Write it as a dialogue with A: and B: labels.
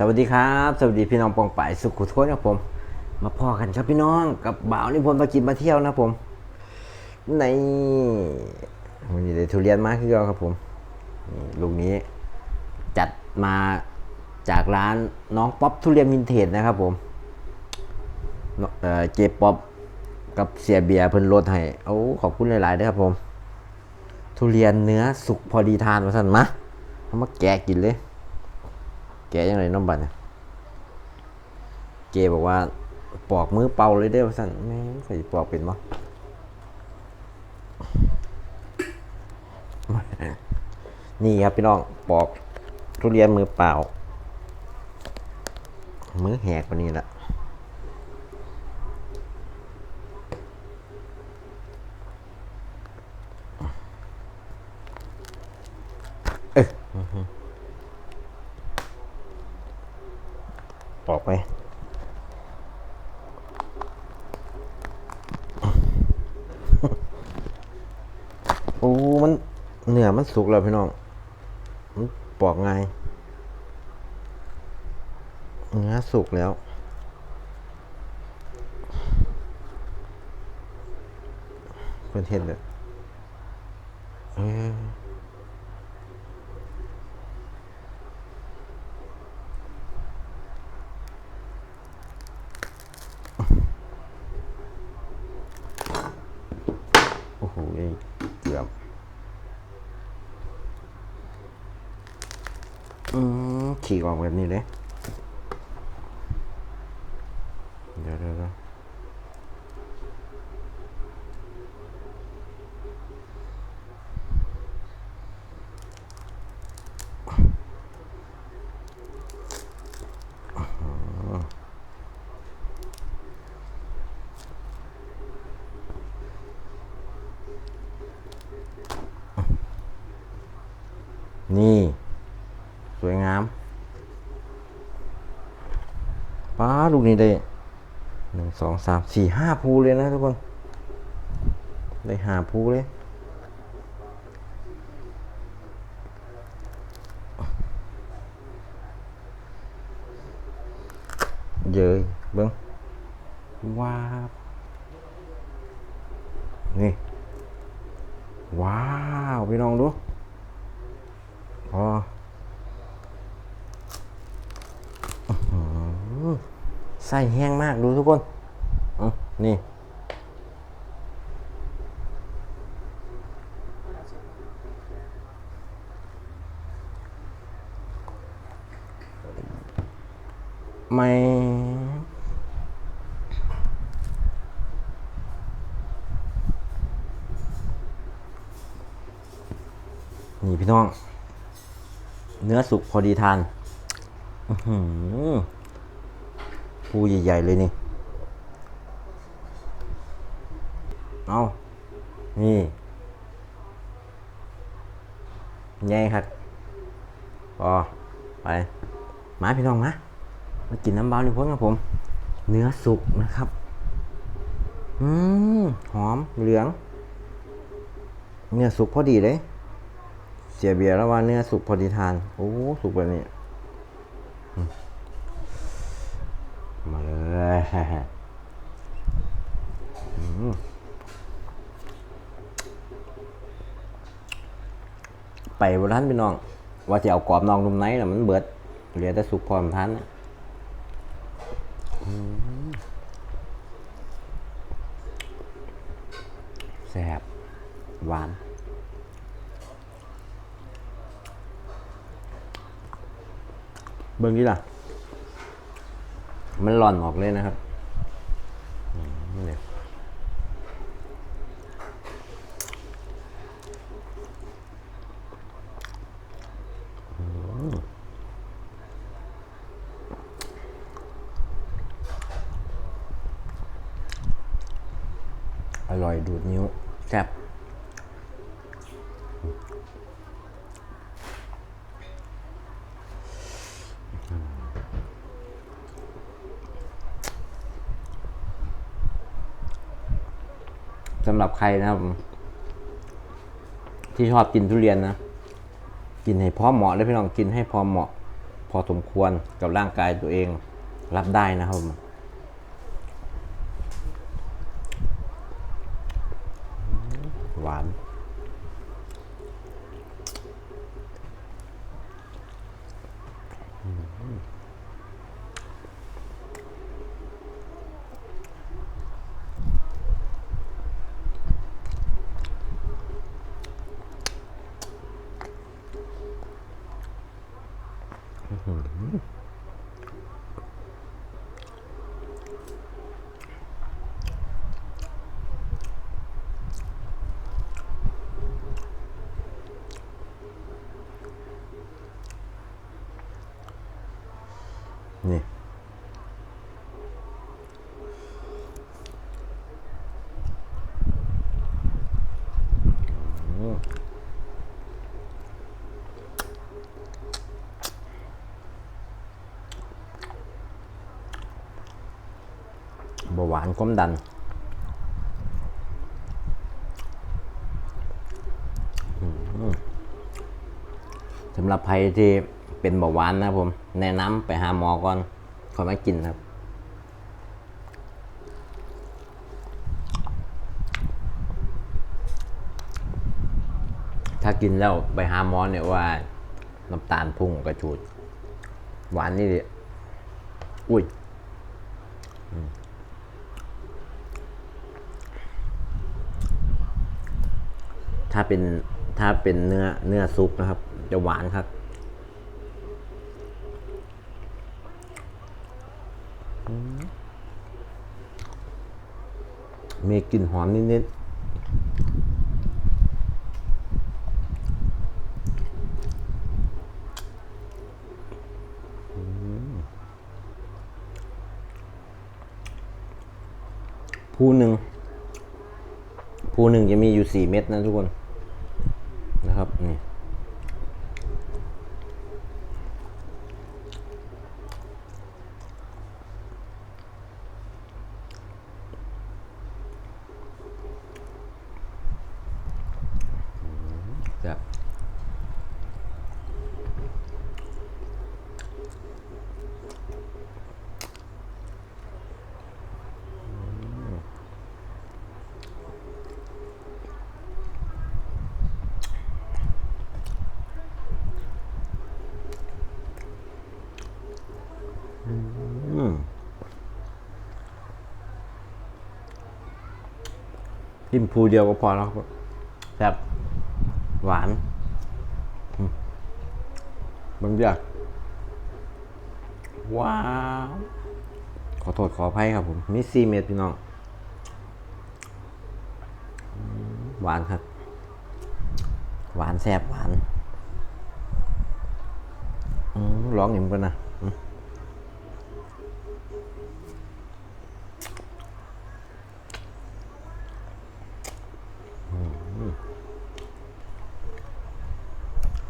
A: สวัสดีครับ สวัสดีพี่น้องปองป่ายสุขุทุนครับผม มาพ่อกันครับพี่น้องกับบ่าวนิพนธ์มากินมาเที่ยวนะผมในวันได้ทุเรียนมาคือเราครับผมลูกนี้จัดมาจากร้านน้องป๊อปทุเรียนวินเทจนะครับผมเออเจป๊อปกับเสียเบียร์เพิ่นลดให้โอ้ขอบคุณหลายๆด้วยครับผม ทุเรียนเนื้อสุกพอดีทานมาสั่นมาเอามาแกะกินเลย แกยังไงน้องบัตรเจบอกว่าปอกมือเป่าเลยได้ว่าสั่นแม่ใส่ปอกเป็นมั้นี่ครับพี่น้องปอกทุเรียนมือเปล่า มือแหกวันนี้ละเอ้ยปอกไป โอ้ มันเนื้ อมันสุกแล้วพี่น้อง มันปอกง่ายเนื้อสุกแล้ว เพื่อนเห็นเลยเออโอ้โหเกือบ อืมฉีกออกแบบนี้เลยเดี๋ยวเดี๋ยวนี่ สวยงามป้า ลูกนี้ได้หนึ่งสองสามสี่ห้าภูเลยนะทุกคน ได้หาภูเลย เยยเบิ้งว้าว นี่ ว้าว พี่น้องดู พออื้อหือ ไส้แห้งมากดูทุกคนนี่ ไม่นี่พี่น้อง เนื้อสุกพอดีทาน อือหือ ปูใหญ่ ๆ เลยนี่ เอานี่ใหญ่ครับพอไป มาพี่น้องมา มากินน้ำเบาหนึ่งพ้นครับผม เนื้อสุกนะครับ อืม หอมเหลือง เนื้อสุกพอดีเลย เสียเบียร์แล้วว่าเนื้อสุกพอดีทาน โอ้ สุกแบบนี้อืม ไปบนท่านพี่น้อง ว่าจะเอากรอบนองนุ่มในน่ะมันเบิดเหลือแต่สุกพร้อมทานนะแซ่บหวานเบิ้งนี่ล่ะ มันหล่อนออกเลยนะครับอืมนี่อืมอร่อยดูดนิ้วแซ่บ สำหรับใครนะครับที่ชอบกินทุเรียนนะ กินให้พอเหมาะเลยพี่น้องกินให้พอเหมาะ พอสมควรกับร่างกายตัวเองรับได้นะครับหวาน เบา หวานความดัน สำหรับใครที่เป็นเบาหวานนะผม แนะนำไปหาหมอก่อนค่อยมากินครับถ้ากินแล้วไปหาหมอเนี่ยว่าน้ำตาลพุ่งกระชูด หวานนี่ดิอุ้ย ถ้าเป็นถ้าเป็นเนื้อเนื้อซุปนะครับ จะหวานครับ มีกลิ่นหอมนิดๆผู้หนึ่งภูหนึ่งจะมีอยู่สี่เม็ดนะทุกคน นะครับ นี่ จะอืม จิ้มภูเดียวก็พอแล้วครับแบบหวานบางอย่างว้าว ขอโทษขออภัยครับผมมีซีเม็ดพี่น้อง หวานครับ หวานแซ่บหวานร้องอย่งนี้กันนะ